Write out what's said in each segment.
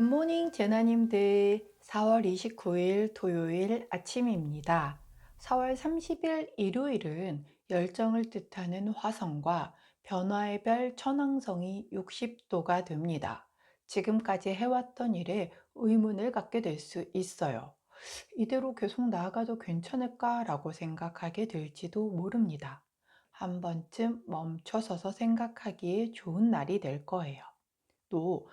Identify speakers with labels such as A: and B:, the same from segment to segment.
A: 굿모닝 제나님들 4월 29일 토요일 아침입니다. 4월 30일 일요일은 열정을 뜻하는 화성과 변화의 별 천왕성이 60도가 됩니다. 지금까지 해왔던 일에 의문을 갖게 될 수 있어요. 이대로 계속 나아가도 괜찮을까라고 생각하게 될지도 모릅니다. 한 번쯤 멈춰서서 생각하기에 좋은 날이 될 거예요. 또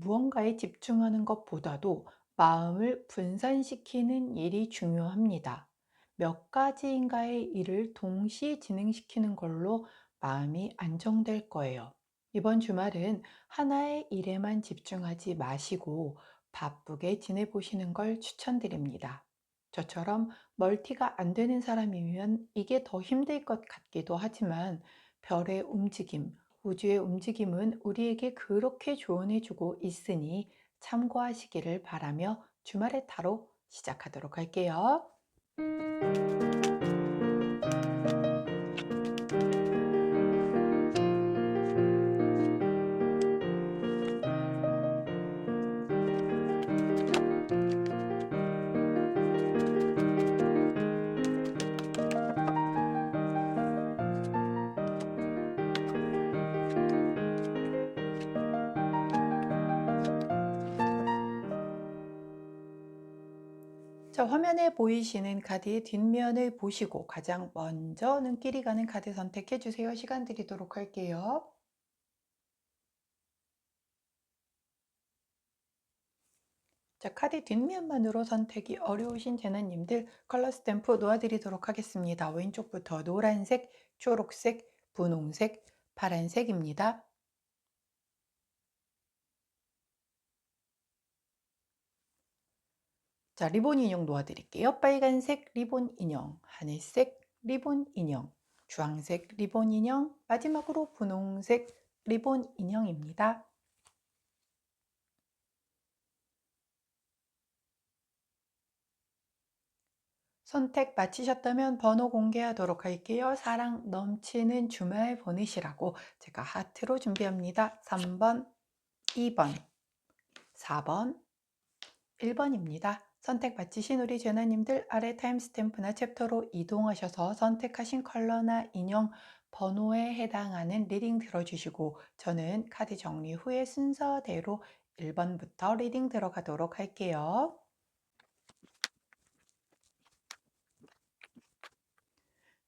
A: 무언가에 집중하는 것보다도 마음을 분산시키는 일이 중요합니다. 몇 가지인가의 일을 동시에 진행시키는 걸로 마음이 안정될 거예요. 이번 주말은 하나의 일에만 집중하지 마시고 바쁘게 지내보시는 걸 추천드립니다. 저처럼 멀티가 안 되는 사람이면 이게 더 힘들 것 같기도 하지만 별의 움직임, 우주의 움직임은 우리에게 그렇게 조언해주고 있으니 참고하시기를 바라며 주말의 타로 시작하도록 할게요. 화면에 보이시는 카드의 뒷면을 보시고 가장 먼저 눈길이 가는 카드 선택해 주세요. 시간 드리도록 할게요. 자, 카드 뒷면만으로 선택이 어려우신 재난님들 컬러 스탬프 놓아드리도록 하겠습니다. 왼쪽부터 노란색, 초록색, 분홍색, 파란색입니다. 자, 리본 인형 놓아드릴게요. 빨간색 리본 인형, 하늘색 리본 인형, 주황색 리본 인형, 마지막으로 분홍색 리본 인형입니다. 선택 마치셨다면 번호 공개하도록 할게요. 사랑 넘치는 주말 보내시라고 제가 하트로 준비합니다. 3번, 2번, 4번, 1번입니다. 선택 마치신 우리 제나님들 아래 타임스탬프나 챕터로 이동하셔서 선택하신 컬러나 인형 번호에 해당하는 리딩 들어주시고 저는 카드 정리 후에 순서대로 1번부터 리딩 들어가도록 할게요.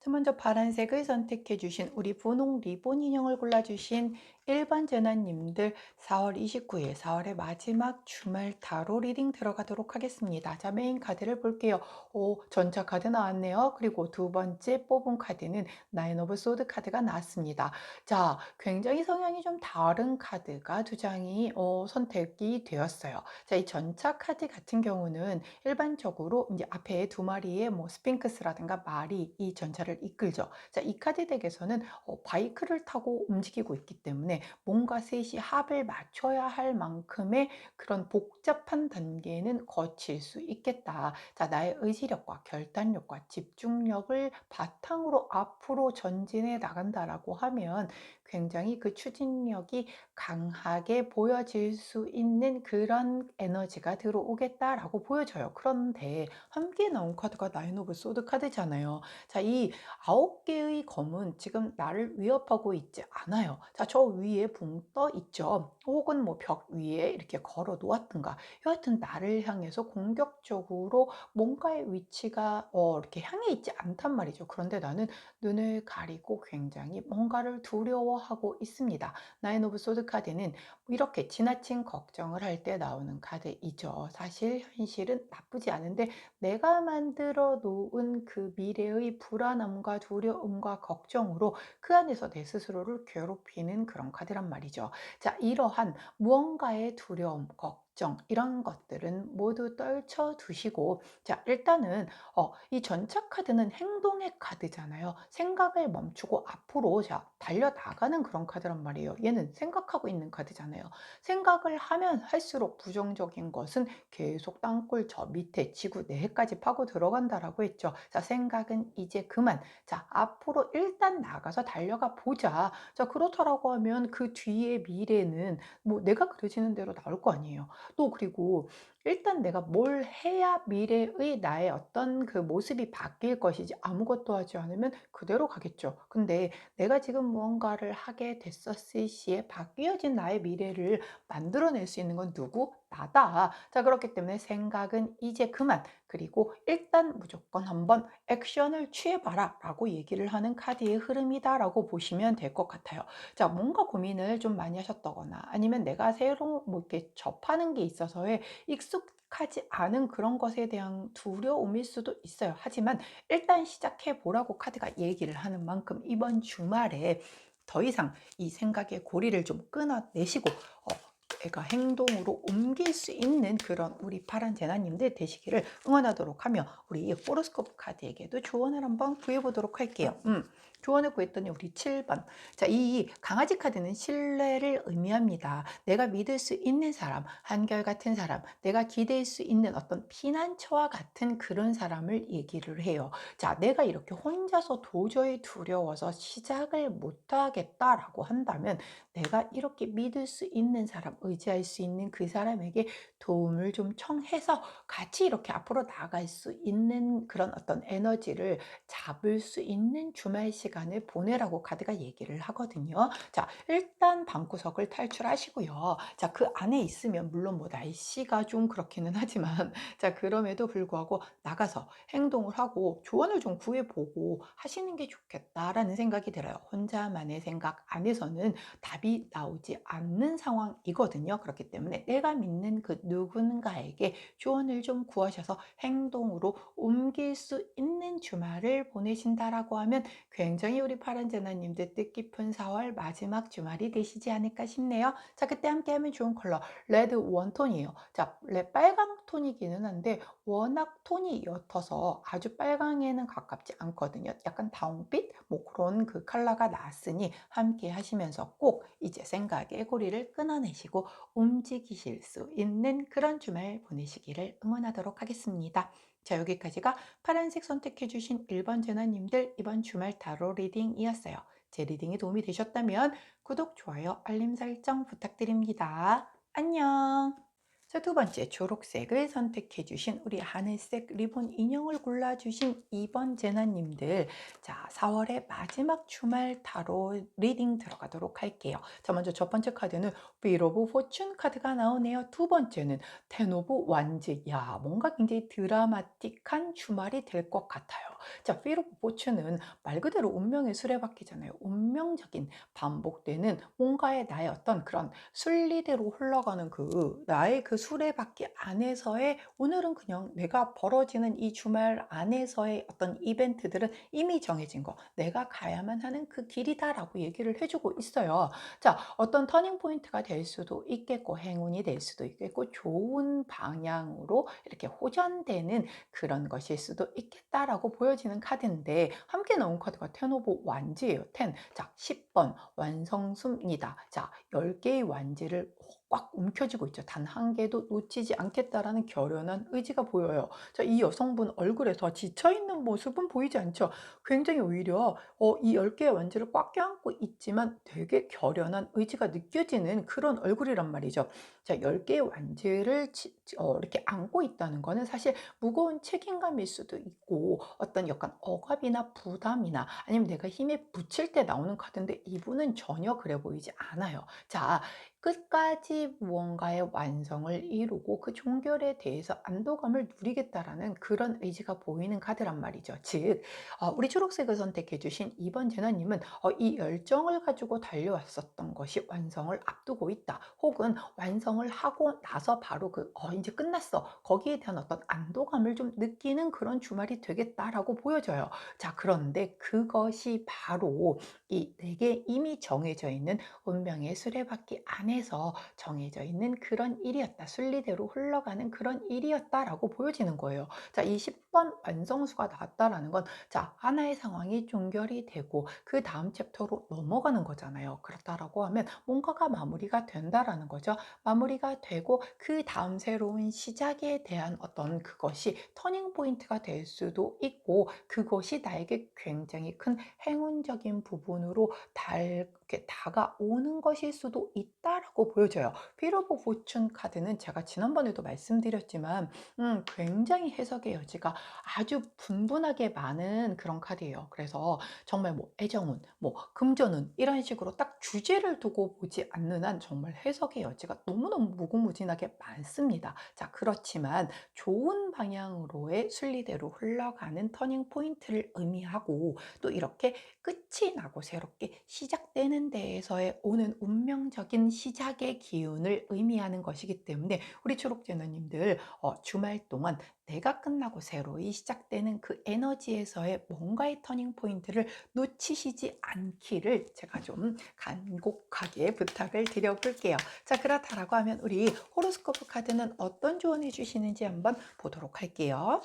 A: 자, 먼저 파란색을 선택해 주신 우리 분홍 리본 인형을 골라주신 1번 전화님들 4월 29일 4월의 마지막 주말 타로 리딩 들어가도록 하겠습니다. 자 메인 카드를 볼게요. 오 전차 카드 나왔네요. 그리고 두 번째 뽑은 카드는 나인 오브 소드 카드가 나왔습니다. 자 굉장히 성향이 좀 다른 카드가 두 장이 어, 선택이 되었어요. 자이 전차 카드 같은 경우는 일반적으로 이제 앞에 두 마리의 뭐 스핑크스라든가 말이 이 전차를 이끌죠. 자이 카드 덱에서는 어, 바이크를 타고 움직이고 있기 때문에 때문에 뭔가 셋이 합을 맞춰야 할 만큼의 그런 복잡한 단계는 거칠 수 있겠다. 자, 나의 의지력과 결단력과 집중력을 바탕으로 앞으로 전진해 나간다라고 하면 굉장히 그 추진력이 강하게 보여질 수 있는 그런 에너지가 들어오겠다라고 보여져요. 그런데 함께 나온 카드가 나인 오브 소드 카드잖아요. 자, 이 아홉 개의 검은 지금 나를 위협하고 있지 않아요. 자, 저 위에 붕 떠 있죠. 혹은 뭐 벽 위에 이렇게 걸어 놓았든가. 여하튼 나를 향해서 공격적으로 뭔가의 위치가 어, 이렇게 향해 있지 않단 말이죠. 그런데 나는 눈을 가리고 굉장히 뭔가를 두려워 하고 있습니다. 나인 오브 소드 카드는 이렇게 지나친 걱정을 할 때 나오는 카드이죠. 사실 현실은 나쁘지 않은데 내가 만들어 놓은 그 미래의 불안함과 두려움과 걱정으로 그 안에서 내 스스로를 괴롭히는 그런 카드란 말이죠. 자, 이러한 무언가의 두려움, 걱정, 걱정 이런 것들은 모두 떨쳐 두시고 자 일단은 어, 이 전차 카드는 행동의 카드잖아요. 생각을 멈추고 앞으로 자 달려 나가는 그런 카드란 말이에요. 얘는 생각하고 있는 카드잖아요. 생각을 하면 할수록 부정적인 것은 계속 땅굴 저 밑에 지구 내까지 파고 들어간다라고 했죠. 자 생각은 이제 그만. 자 앞으로 일단 나가서 달려가 보자. 자 그렇다라고 하면 그 뒤에 미래는 뭐 내가 그려지는 대로 나올 거 아니에요. 또 그리고 일단 내가 뭘 해야 미래의 나의 어떤 그 모습이 바뀔 것이지 아무것도 하지 않으면 그대로 가겠죠. 근데 내가 지금 무언가를 하게 됐었을 시에 바뀌어진 나의 미래를 만들어낼 수 있는 건 누구? 나다. 자, 그렇기 때문에 생각은 이제 그만. 그리고 일단 무조건 한번 액션을 취해봐라 라고 얘기를 하는 카드의 흐름이다 라고 보시면 될 것 같아요. 자, 뭔가 고민을 좀 많이 하셨다거나 아니면 내가 새로 뭐 이렇게 접하는 게 있어서의 익숙 하지 않은 그런 것에 대한 두려움일 수도 있어요. 하지만 일단 시작해 보라고 카드가 얘기를 하는 만큼 이번 주말에 더 이상 이 생각의 고리를 좀 끊어내시고 어, 애가 행동으로 옮길 수 있는 그런 우리 파란 제나님들 되시기를 응원하도록 하며 우리 이 호로스코프 카드에게도 조언을 한번 구해보도록 할게요. 음, 조언을 구했더니 우리 7번. 자, 이 강아지 카드는 신뢰를 의미합니다. 내가 믿을 수 있는 사람, 한결같은 사람, 내가 기댈 수 있는 어떤 피난처와 같은 그런 사람을 얘기를 해요. 자, 내가 이렇게 혼자서 도저히 두려워서 시작을 못하겠다라고 한다면 내가 이렇게 믿을 수 있는 사람, 의지할 수 있는 그 사람에게 도움을 좀 청해서 같이 이렇게 앞으로 나갈 수 있는 그런 어떤 에너지를 잡을 수 있는 주말 시간 을 보내라고 카드가 얘기를 하거든요. 자, 일단 방구석을 탈출하시고요. 자, 그 안에 있으면 물론 뭐 날씨가 좀 그렇기는 하지만 자, 그럼에도 불구하고 나가서 행동을 하고 조언을 좀 구해보고 하시는 게 좋겠다라는 생각이 들어요. 혼자만의 생각 안에서는 답이 나오지 않는 상황이거든요. 그렇기 때문에 내가 믿는 그 누군가에게 조언을 좀 구하셔서 행동으로 옮길 수 있는 주말을 보내신다라고 하면 굉장히 우리 파란 제나님들 뜻깊은 4월 마지막 주말이 되시지 않을까 싶네요. 자, 그때 함께 하면 좋은 컬러 레드 원톤이에요. 자, 레 빨강 톤이기는 한데 워낙 톤이 옅어서 아주 빨강에는 가깝지 않거든요. 약간 다운빛 뭐 그런 그 컬러가 나왔으니 함께 하시면서 꼭 이제 생각의 고리를 끊어내시고 움직이실 수 있는 그런 주말 보내시기를 응원하도록 하겠습니다. 자, 여기까지가 파란색 선택해 주신 1번 전화님들 이번 주말 타로 리딩이었어요. 제 리딩이 도움이 되셨다면 구독, 좋아요, 알림 설정 부탁드립니다. 안녕! 자, 두 번째 초록색을 선택해 주신 우리 하늘색 리본 인형을 골라 주신 2번 제나님들. 자 4월의 마지막 주말 타로 리딩 들어가도록 할게요. 자 먼저 첫 번째 카드는 휠 오브 포춘 카드가 나오네요. 두 번째는 텐 오브 완즈 야 뭔가 굉장히 드라마틱한 주말이 될 것 같아요. 자휠 오브 포춘은 말 그대로 운명의 수레바퀴잖아요. 운명적인 반복되는 뭔가의 나의 어떤 그런 순리대로 흘러가는 그 나의 그 수레바퀴 안에서의 오늘은 그냥 내가 벌어지는 이 주말 안에서의 어떤 이벤트들은 이미 정해진 거 내가 가야만 하는 그 길이다 라고 얘기를 해주고 있어요. 자 어떤 터닝 포인트가 될 수도 있겠고 행운이 될 수도 있겠고 좋은 방향으로 이렇게 호전되는 그런 것일 수도 있겠다라고 보여지는 카드인데 함께 나온 카드가 텐 오브 완지예요. 텐. 자 10번 완성수입니다. 자 10개의 완지를 꽉 움켜쥐고 있죠. 단 한 개도 놓치지 않겠다라는 결연한 의지가 보여요. 자, 이 여성분 얼굴에 더 지쳐있는 모습은 보이지 않죠. 굉장히 오히려 어, 이 10개의 완지를 꽉 껴안고 있지만 되게 결연한 의지가 느껴지는 그런 얼굴이란 말이죠. 자, 10개의 완지를 지, 어, 이렇게 안고 있다는 거는 사실 무거운 책임감일 수도 있고 어떤 약간 억압이나 부담이나 아니면 내가 힘에 붙일 때 나오는 카드인데 이분은 전혀 그래 보이지 않아요. 자, 끝까지 무언가의 완성을 이루고 그 종결에 대해서 안도감을 누리겠다라는 그런 의지가 보이는 카드란 말이죠. 즉, 어, 우리 초록색을 선택해 주신 2번 제나님은 어, 이 열정을 가지고 달려왔었던 것이 완성을 앞두고 있다. 혹은 완성을 하고 나서 바로 그, 어, 이제 끝났어. 거기에 대한 어떤 안도감을 좀 느끼는 그런 주말이 되겠다라고 보여져요. 자, 그런데 그것이 바로 이 내게 이미 정해져 있는 운명의 수레바퀴 안에 서 정해져 있는 그런 일이었다. 순리대로 흘러가는 그런 일이었다라고 보여지는 거예요. 자, 이 10번 완성수가 나왔다라는 건 자, 하나의 상황이 종결이 되고 그 다음 챕터로 넘어가는 거잖아요. 그렇다라고 하면 뭔가가 마무리가 된다라는 거죠. 마무리가 되고 그 다음 새로운 시작에 대한 어떤 그것이 터닝 포인트가 될 수도 있고 그것이 나에게 굉장히 큰 행운적인 부분으로 달, 이렇게 다가오는 것일 수도 있다. 있다라고 보여져요. 휠 오브 포춘 카드는 제가 지난번에도 말씀드렸지만 음, 굉장히 해석의 여지가 아주 분분하게 많은 그런 카드예요. 그래서 정말 뭐 애정운, 뭐 금전운 이런 식으로 딱 주제를 두고 보지 않는 한 정말 해석의 여지가 너무너무 무궁무진하게 많습니다. 자, 그렇지만 좋은 방향으로의 순리대로 흘러가는 터닝 포인트를 의미하고 또 이렇게 끝이 나고 새롭게 시작되는 데에서의 오는 운명적인 시작의 기운을 의미하는 것이기 때문에 우리 초록제너님들 어, 주말 동안 내가 끝나고 새로이 시작되는 그 에너지에서의 뭔가의 터닝 포인트를 놓치시지 않기를 제가 좀 간곡하게 부탁을 드려볼게요. 자, 그렇다라고 하면 우리 호로스코프 카드는 어떤 조언해 주시는지 한번 보도록 할게요.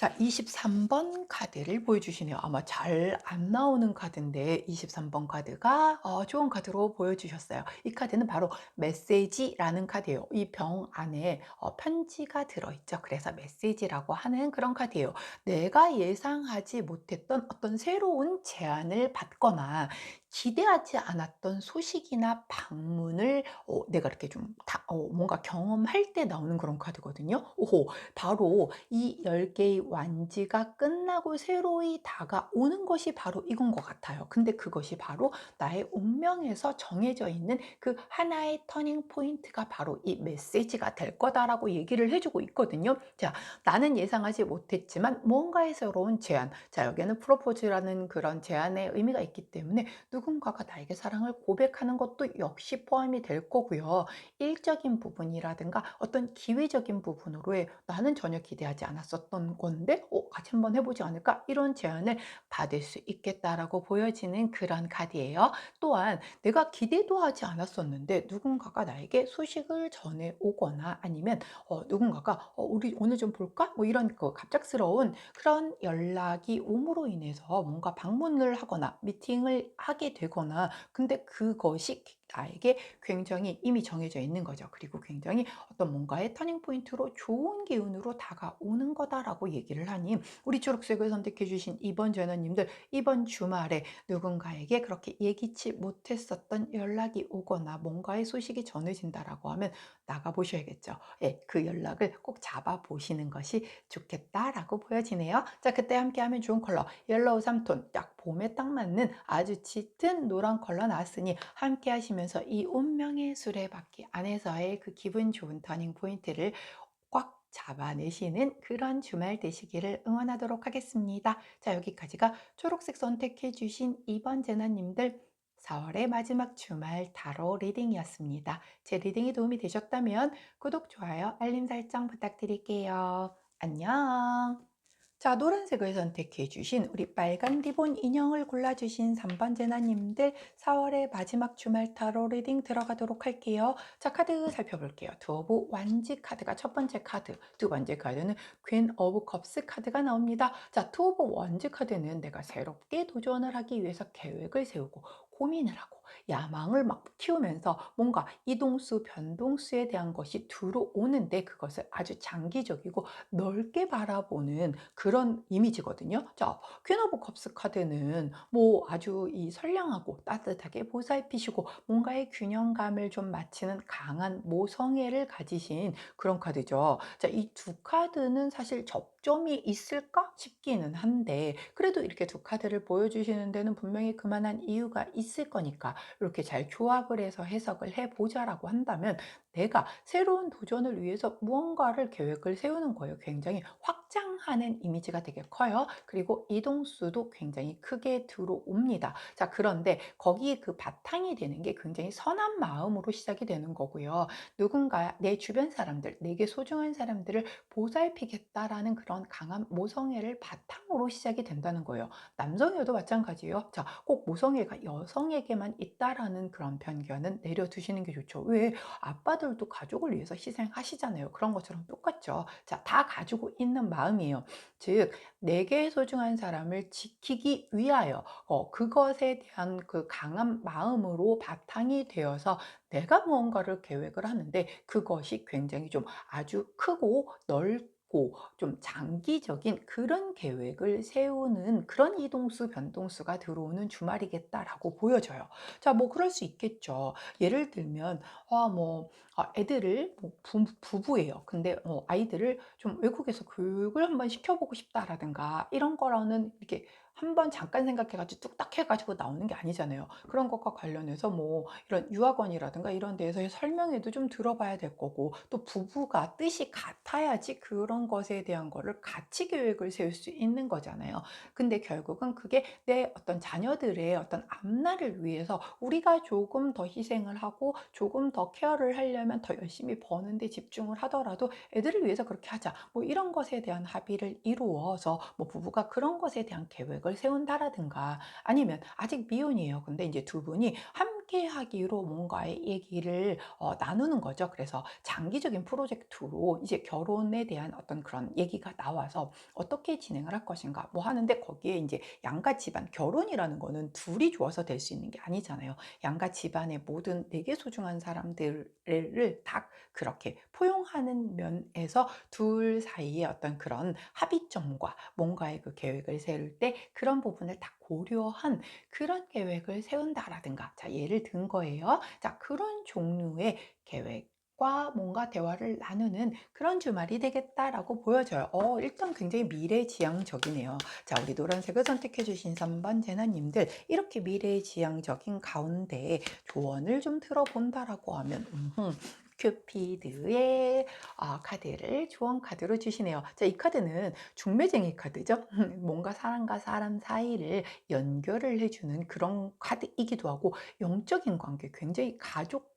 A: 자, 23번 카드를 보여주시네요. 아마 잘 안 나오는 카드인데 23번 카드가 어, 좋은 카드로 보여주셨어요. 이 카드는 바로 메시지라는 카드예요. 이 병 안에 어, 편지가 들어있죠. 그래서 메시지라고 하는 그런 카드예요. 내가 예상하지 못했던 어떤 새로운 제안을 받거나 기대하지 않았던 소식이나 방문을 어, 내가 이렇게 좀 다, 어, 뭔가 경험할 때 나오는 그런 카드거든요. 오호, 바로 이 10개의 완지가 끝나고 새로이 다가오는 것이 바로 이건 것 같아요. 근데 그것이 바로 나의 운명에서 정해져 있는 그 하나의 터닝 포인트가 바로 이 메시지가 될 거다라고 얘기를 해주고 있거든요. 자, 나는 예상하지 못했지만 뭔가의 새로운 제안. 자, 여기는 프로포즈라는 그런 제안의 의미가 있기 때문에 누군가가 나에게 사랑을 고백하는 것도 역시 포함이 될 거고요. 일적인 부분이라든가 어떤 기회적인 부분으로의 나는 전혀 기대하지 않았었던 건데 어, 같이 한번 해보지 않을까? 이런 제안을 받을 수 있겠다라고 보여지는 그런 카드예요. 또한 내가 기대도 하지 않았었는데 누군가가 나에게 소식을 전해 오거나 아니면 어, 누군가가 어, 우리 오늘 좀 볼까? 뭐 이런 그 갑작스러운 그런 연락이 옴으로 인해서 뭔가 방문을 하거나 미팅을 하게 되거나 근데 그것이 나에게 굉장히 이미 정해져 있는 거죠. 그리고 굉장히 어떤 뭔가의 터닝 포인트로 좋은 기운으로 다가오는 거다라고 얘기를 하니 우리 초록색을 선택해 주신 이번 전원님들 이번 주말에 누군가에게 그렇게 예기치 못했었던 연락이 오거나 뭔가의 소식이 전해진다라고 하면 나가 보셔야겠죠. 예, 그 연락을 꼭 잡아 보시는 것이 좋겠다라고 보여지네요. 자, 그때 함께 하면 좋은 컬러 옐로우 3톤 딱 봄에 딱 맞는 아주 짙은 노란 컬러 나왔으니 함께 하시면서 이 운명의 수레바퀴 안에서의 그 기분 좋은 터닝 포인트를 꽉 잡아내시는 그런 주말 되시기를 응원하도록 하겠습니다. 자, 여기까지가 초록색 선택해 주신 2번 제나님들 4월의 마지막 주말 타로 리딩이었습니다. 제 리딩이 도움이 되셨다면 구독, 좋아요, 알림 설정 부탁드릴게요. 안녕! 자, 노란색을 선택해 주신 우리 빨간 리본 인형을 골라주신 3번 제나님들 4월의 마지막 주말 타로 리딩 들어가도록 할게요. 자, 카드 살펴볼게요. 두 오브 완지 카드가 첫 번째 카드, 두 번째 카드는 퀸 오브 컵스 카드가 나옵니다. 자, 투 오브 원지 카드는 내가 새롭게 도전을 하기 위해서 계획을 세우고 고민을 하고 야망을 막 키우면서 뭔가 이동수, 변동수에 대한 것이 들어오는데 그것을 아주 장기적이고 넓게 바라보는 그런 이미지거든요. 자, 퀸 오브 컵스 카드는 뭐 아주 이 선량하고 따뜻하게 보살피시고 뭔가의 균형감을 좀 맞추는 강한 모성애를 가지신 그런 카드죠. 자, 이 두 카드는 사실 접점이 있을까 싶기는 한데 그래도 이렇게 두 카드를 보여주시는 데는 분명히 그만한 이유가 있을 거니까 이렇게 잘 조합을 해서 해석을 해보자라고 한다면 내가 새로운 도전을 위해서 무언가를 계획을 세우는 거예요. 굉장히 확장하는 이미지가 되게 커요. 그리고 이동수도 굉장히 크게 들어옵니다. 자, 그런데 거기에 그 바탕이 되는 게 굉장히 선한 마음으로 시작이 되는 거고요. 누군가 내 주변 사람들, 내게 소중한 사람들을 보살피겠다라는 그런 강한 모성애를 바탕으로 시작이 된다는 거예요. 남성여도 마찬가지예요. 자, 꼭 모성애가 여성에게만 있다 라는 그런 편견은 내려두시는 게 좋죠. 왜? 아빠들도 가족을 위해서 희생하시잖아요. 그런 것처럼 똑같죠. 자, 다 가지고 있는 마음이에요. 즉, 내게 소중한 사람을 지키기 위하여 어, 그것에 대한 그 강한 마음으로 바탕이 되어서 내가 무언가를 계획을 하는데 그것이 굉장히 좀 아주 크고 넓 깊고 좀 장기적인 그런 계획을 세우는 그런 이동수, 변동수가 들어오는 주말이겠다라고 보여져요. 자, 뭐 그럴 수 있겠죠. 예를 들면 아, 뭐 아, 애들을 뭐 부, 부부예요. 근데 어, 아이들을 좀 외국에서 교육을 한번 시켜보고 싶다라든가 이런 거라는 이렇게 한 번 잠깐 생각해가지고 뚝딱 해가지고 나오는 게 아니잖아요. 그런 것과 관련해서 뭐 이런 유학원이라든가 이런 데에서 설명회도 좀 들어봐야 될 거고 또 부부가 뜻이 같아야지 그런 것에 대한 거를 같이 계획을 세울 수 있는 거잖아요. 근데 결국은 그게 내 어떤 자녀들의 어떤 앞날을 위해서 우리가 조금 더 희생을 하고 조금 더 케어를 하려면 더 열심히 버는데 집중을 하더라도 애들을 위해서 그렇게 하자. 뭐 이런 것에 대한 합의를 이루어서 뭐 부부가 그런 것에 대한 계획을 세운다라든가 아니면 아직 미혼이에요. 근데 이제 두 분이 함께 하기로 뭔가의 얘기를 어, 나누는 거죠. 그래서 장기적인 프로젝트로 이제 결혼에 대한 어떤 그런 얘기가 나와서 어떻게 진행을 할 것인가 뭐 하는데 거기에 이제 양가 집안 결혼이라는 거는 둘이 좋아서 될 수 있는 게 아니잖아요. 양가 집안의 모든 내게 소중한 사람들을 다 그렇게 포용하는 면에서 둘 사이의 어떤 그런 합의점과 뭔가의 그 계획을 세울 때 그런 부분을 다 고려한 그런 계획을 세운다라든가 자 예를 든 거예요. 자 그런 종류의 계획 과 뭔가 대화를 나누는 그런 주말이 되겠다라고 보여져요. 어, 일단 굉장히 미래지향적이네요. 자, 우리 노란색을 선택해 주신 3번 제나님들 이렇게 미래지향적인 가운데 조언을 좀 들어본다라고 하면 음흠, 큐피드의 아, 카드를 조언 카드로 주시네요. 자, 이 카드는 중매쟁이 카드죠. 뭔가 사람과 사람 사이를 연결을 해주는 그런 카드이기도 하고 영적인 관계, 굉장히 가족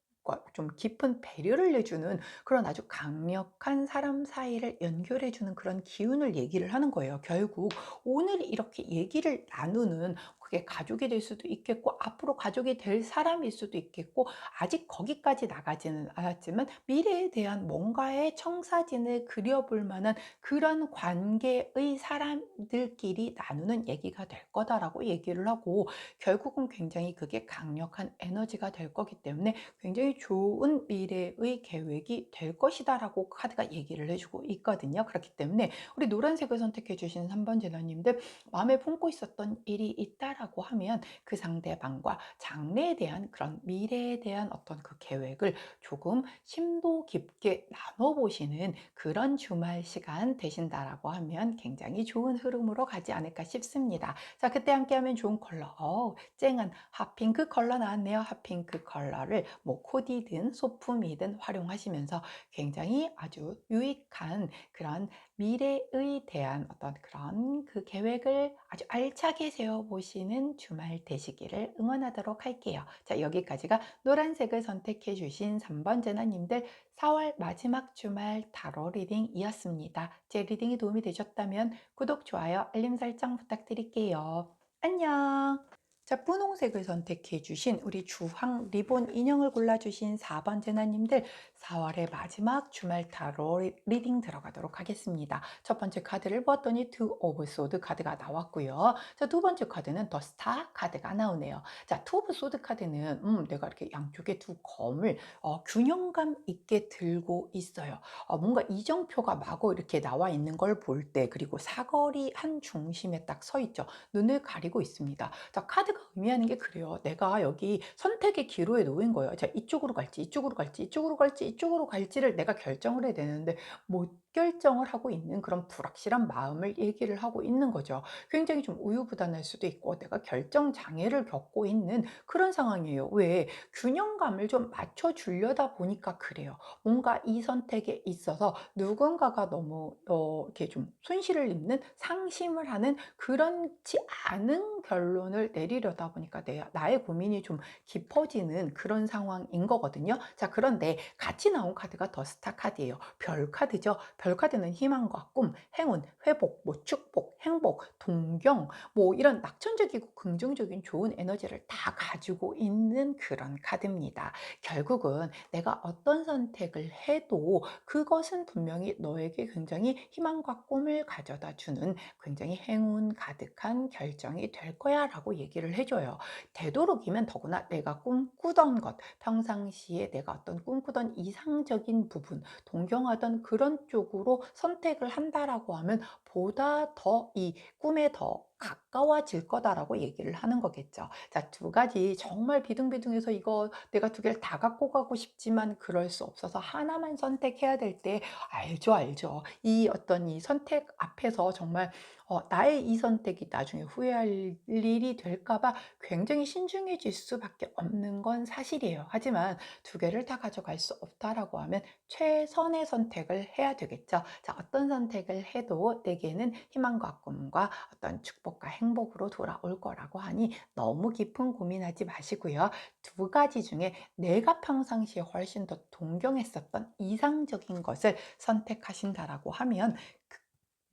A: 좀 깊은 배려를 내주는 그런 아주 강력한 사람 사이를 연결해주는 그런 기운을 얘기를 하는 거예요. 결국 오늘 이렇게 얘기를 나누는 그게 가족이 될 수도 있겠고 앞으로 가족이 될 사람일 수도 있겠고 아직 거기까지 나가지는 않았지만 미래에 대한 뭔가의 청사진을 그려볼 만한 그런 관계의 사람들끼리 나누는 얘기가 될 거다라고 얘기를 하고 결국은 굉장히 그게 강력한 에너지가 될 거기 때문에 굉장히 좋은 미래의 계획이 될 것이다 라고 카드가 얘기를 해주고 있거든요. 그렇기 때문에 우리 노란색을 선택해 주신 3번 제나님들 마음에 품고 있었던 일이 있다라 하고 하면 그 상대방과 장래에 대한 그런 미래에 대한 어떤 그 계획을 조금 심도 깊게 나눠보시는 그런 주말 시간 되신다라고 하면 굉장히 좋은 흐름으로 가지 않을까 싶습니다. 자, 그때 함께 하면 좋은 컬러. 어, 쨍한 핫핑크 컬러 나왔네요. 핫핑크 컬러를 뭐 코디든 소품이든 활용하시면서 굉장히 아주 유익한 그런 미래에 대한 어떤 그런 그 계획을 아주 알차게 세워보시는 주말 되시기를 응원하도록 할게요. 자, 여기까지가 노란색을 선택해 주신 3번 제나님들 4월 마지막 주말 타로 리딩이었습니다. 제 리딩이 도움이 되셨다면 구독, 좋아요, 알림 설정 부탁드릴게요. 안녕! 자, 분홍색을 선택해 주신 우리 주황 리본 인형을 골라주신 4번 제나님들 4월의 마지막 주말 타로 리딩 들어가도록 하겠습니다. 첫 번째 카드를 보았더니 투 오브 소드 카드가 나왔고요. 자, 두 번째 카드는 더 스타 카드가 나오네요. 자, 투 오브 소드 카드는 음, 내가 이렇게 양쪽에 두 검을 어, 균형감 있게 들고 있어요. 어, 뭔가 이정표가 마구 이렇게 나와 있는 걸 볼 때 그리고 사거리 한 중심에 딱 서 있죠. 눈을 가리고 있습니다. 자, 카드 카드가 의미하는 게 그래요. 내가 여기 선택의 기로에 놓인 거예요. 자, 이쪽으로 갈지, 이쪽으로 갈지, 이쪽으로 갈지, 이쪽으로 갈지를 내가 결정을 해야 되는데 못 결정을 하고 있는 그런 불확실한 마음을 얘기를 하고 있는 거죠. 굉장히 좀 우유부단할 수도 있고 내가 결정 장애를 겪고 있는 그런 상황이에요. 왜? 균형감을 좀 맞춰 주려다 보니까 그래요. 뭔가 이 선택에 있어서 누군가가 너무 어, 이렇게 좀 손실을 입는 상심을 하는 그렇지 않은 결론을 내리려다 보니까 내, 나의 고민이 좀 깊어지는 그런 상황인 거거든요. 자, 그런데 같이 나온 카드가 더 스타 카드예요. 별 카드죠. 별카드는 희망과 꿈, 행운, 회복, 뭐 축복, 행복, 동경, 뭐 이런 낙천적이고 긍정적인 좋은 에너지를 다 가지고 있는 그런 카드입니다. 결국은 내가 어떤 선택을 해도 그것은 분명히 너에게 굉장히 희망과 꿈을 가져다 주는 굉장히 행운 가득한 결정이 될 거야 라고 얘기를 해줘요. 되도록이면 더구나 내가 꿈꾸던 것, 평상시에 내가 어떤 꿈꾸던 이상적인 부분, 동경하던 그런 쪽 쪽으로 선택을 한다라고 하면 보다 더 이 꿈에 더 가까워질 거다라고 얘기를 하는 거겠죠. 자, 두 가지 정말 비등비등해서 이거 내가 두 개를 다 갖고 가고 싶지만 그럴 수 없어서 하나만 선택해야 될 때 알죠, 알죠. 이 어떤 이 선택 앞에서 정말 어, 나의 이 선택이 나중에 후회할 일이 될까 봐 굉장히 신중해질 수밖에 없는 건 사실이에요. 하지만 두 개를 다 가져갈 수 없다라고 하면 최선의 선택을 해야 되겠죠. 자, 어떤 선택을 해도 내게 는 희망과 꿈과 어떤 축복과 행복으로 돌아올 거라고 하니 너무 깊은 고민하지 마시고요. 두 가지 중에 내가 평상시에 훨씬 더 동경했었던 이상적인 것을 선택하신다라고 하면 그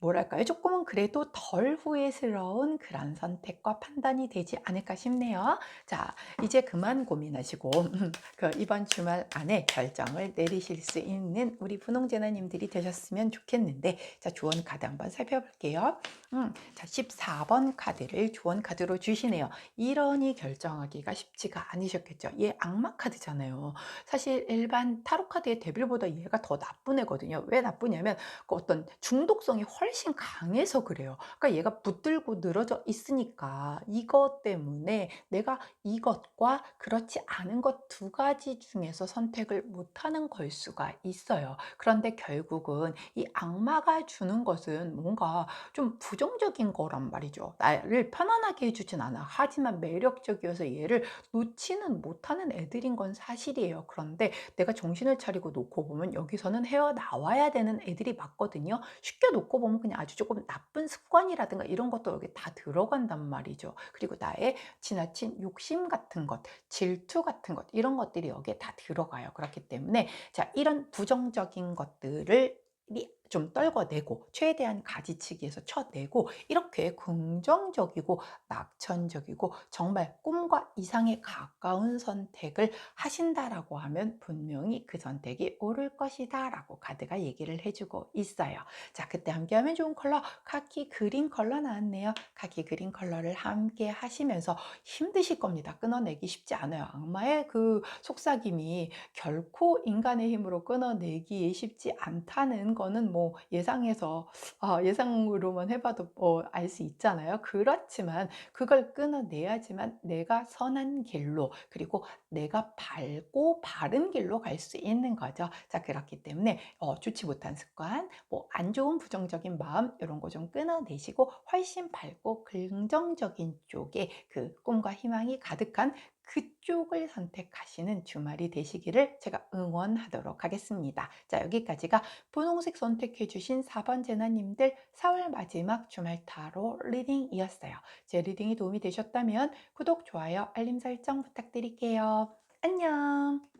A: 뭐랄까요? 조금은 그래도 덜 후회스러운 그런 선택과 판단이 되지 않을까 싶네요. 자, 이제 그만 고민하시고 그 이번 주말 안에 결정을 내리실 수 있는 우리 분홍제나님들이 되셨으면 좋겠는데 자, 조언 카드 한번 살펴볼게요. 음, 자, 14번 카드를 조언 카드로 주시네요. 이러니 결정하기가 쉽지가 않으셨겠죠. 얘 악마 카드잖아요. 사실 일반 타로 카드의 데빌보다 얘가 더 나쁜 애거든요. 왜 나쁘냐면 그 어떤 중독성이 훨씬 강해서 그래요. 그러니까 얘가 붙들고 늘어져 있으니까 이것 때문에 내가 이것과 그렇지 않은 것 두 가지 중에서 선택을 못하는 걸 수가 있어요. 그런데 결국은 이 악마가 주는 것은 뭔가 좀 부정적인 거란 말이죠. 나를 편안하게 해주진 않아. 하지만 매력적이어서 얘를 놓지는 못하는 애들인 건 사실이에요. 그런데 내가 정신을 차리고 놓고 보면 여기서는 헤어나와야 되는 애들이 맞거든요. 쉽게 놓고 보면 그냥 아주 조금 나쁜 습관이라든가 이런 것도 여기 다 들어간단 말이죠. 그리고 나의 지나친 욕심 같은 것, 질투 같은 것, 이런 것들이 여기에 다 들어가요. 그렇기 때문에 자, 이런 부정적인 것들을 좀 떨궈내고 최대한 가지치기에서 쳐내고 이렇게 긍정적이고 낙천적이고 정말 꿈과 이상에 가까운 선택을 하신다라고 하면 분명히 그 선택이 옳을 것이다 라고 카드가 얘기를 해주고 있어요. 자, 그때 함께하면 좋은 컬러 카키 그린 컬러 나왔네요. 카키 그린 컬러를 함께 하시면서 힘드실 겁니다. 끊어내기 쉽지 않아요. 악마의 그 속삭임이 결코 인간의 힘으로 끊어내기 쉽지 않다는 거는 뭐 예상해서 아, 예상으로만 해봐도 뭐 알 수 있잖아요. 그렇지만 그걸 끊어내야지만 내가 선한 길로 그리고 내가 밝고 바른 길로 갈 수 있는 거죠. 자 그렇기 때문에 어, 좋지 못한 습관, 뭐 안 좋은 부정적인 마음 이런 거 좀 끊어내시고 훨씬 밝고 긍정적인 쪽에 그 꿈과 희망이 가득한 그쪽을 선택하시는 주말이 되시기를 제가 응원하도록 하겠습니다. 자, 여기까지가 분홍색 선택해 주신 4번 제나님들 4월 마지막 주말 타로 리딩이었어요. 제 리딩이 도움이 되셨다면 구독, 좋아요, 알림 설정 부탁드릴게요. 안녕!